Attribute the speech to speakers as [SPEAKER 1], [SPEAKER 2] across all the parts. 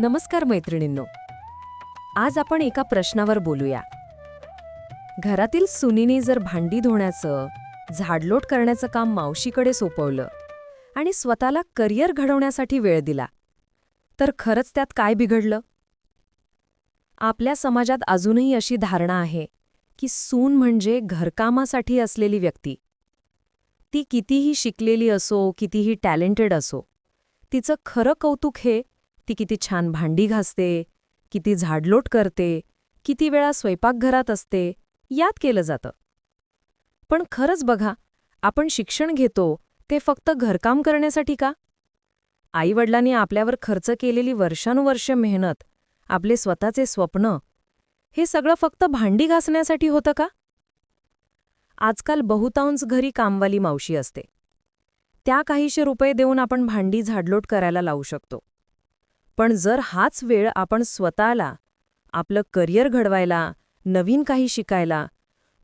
[SPEAKER 1] नमस्कार मैत्रिणींनो. आज आपण एका प्रश्नावर बोलूया. घरातील सुनीने जर भांडी धुण्याचं झाडलोट करण्याचं काम मावशीकडे सोपवलं आणि स्वतःला करिअर घडवण्यासाठी वेळ दिला तर खरंच त्यात काय बिघडलं? आपल्या समाजात अजूनही अशी धारणा आहे की सून म्हणजे घरकामासाठी असलेली व्यक्ती. ती कितीही शिकलेली असो कितीही टॅलेंटेड असो तिचं खरं कौतुक हे ती किती छान भांडी घासते किती झाडलोट करते किती वेळा स्वयंपाकघरात असते यात केलं जातं. पण खरंच बघा आपण शिक्षण घेतो ते फक्त घरकाम करण्यासाठी का? आईवडिलांनी आपल्यावर खर्च केलेली वर्षानुवर्ष मेहनत आपले स्वतःचे स्वप्न हे सगळं फक्त भांडी घासण्यासाठी होतं का? आजकाल बहुतांश घरी कामवाली मावशी असते. त्या काहीशे रुपये देऊन आपण भांडी झाडलोट करायला लावू शकतो. पण जर हाच वेळ आपण स्वतःला आपलं करिअर घडवायला नवीन काही शिकायला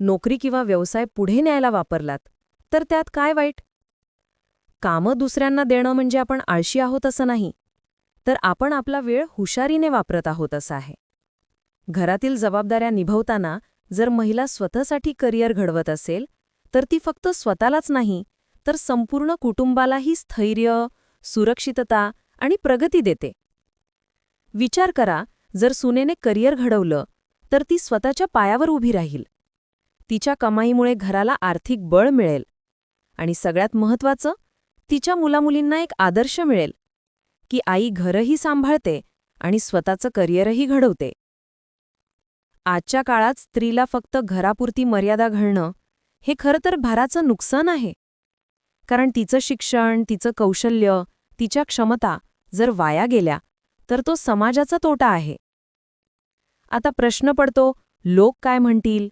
[SPEAKER 1] नोकरी किंवा व्यवसाय पुढे न्यायला वापरलात तर त्यात काय वाईट? कामं दुसऱ्यांना देणं म्हणजे आपण आळशी आहोत असं नाही तर आपण आपला वेळ हुशारीने वापरत आहोत असं आहे. घरातील जबाबदाऱ्या निभवताना जर महिला स्वतःसाठी करिअर घडवत असेल तर ती फक्त स्वतःलाच नाही तर संपूर्ण कुटुंबालाही स्थैर्य सुरक्षितता आणि प्रगती देते. विचार करा जर सुनेने करिअर घडवलं तर ती स्वतःच्या पायावर उभी राहील. तिच्या कमाईमुळे घराला आर्थिक बळ मिळेल. आणि सगळ्यात महत्वाचं तिच्या मुलामुलींना एक आदर्श मिळेल की आई घरही सांभाळते आणि स्वतःचं करिअरही घडवते. आजच्या काळात स्त्रीला फक्त घरापुरती मर्यादा घालणं हे खरं तर भाराचं नुकसान आहे. कारण तिचं शिक्षण तिचं कौशल्य तिच्या क्षमता जर वाया गेल्या तर तो समाजाचा तोटा आहे. आता प्रश्न पडतो लोक काय म्हणतील?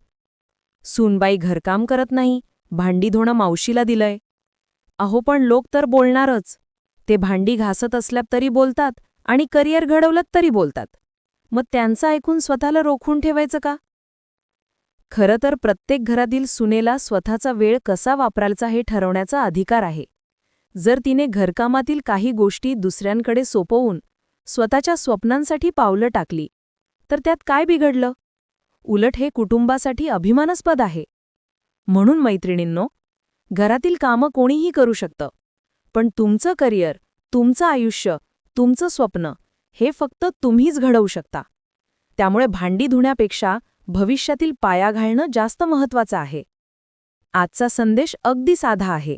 [SPEAKER 1] सूनबाई घरकाम करत नाही भांडी धुणं मावशीला दिलंय. अहो पण लोक तर बोलणारच. ते भांडी घासत असल्यात तरी बोलतात आणि करिअर घडवलं तरी बोलतात. मग त्यांचं ऐकून स्वतःला रोखून ठेवायचं का? खरं तर प्रत्येक घरातील सुनेला स्वतःचा वेळ कसा वापरायचा हे ठरवण्याचा अधिकार आहे. जर तिने घरकामातील काही गोष्टी दुसऱ्यांकडे सोपवून स्वतःच्या स्वप्नांसाठी पावलं टाकली. तर त्यात काय बिघडलं? उलट हे कुटुंबासाठी अभिमानास्पद आहे. म्हणून मैत्रिणींनो घरातील कामं कोणीही करू शकतं. पण तुमचं करिअर तुमचं आयुष्य तुमचं स्वप्न हे फक्त तुम्हीच घडवू शकता. त्यामुळे भांडी धुण्यापेक्षा भविष्यातील पाया घालणं जास्त महत्वाचं आहे. आजचा संदेश अगदी साधा आहे.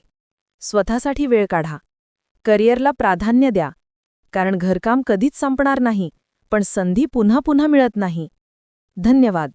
[SPEAKER 1] स्वतःसाठी वेळ काढा. करिअरला प्राधान्य द्या. कारण घरकाम कधीच संपणार नाही पण संधी पुन्हा पुन्हा मिळत नाही. धन्यवाद.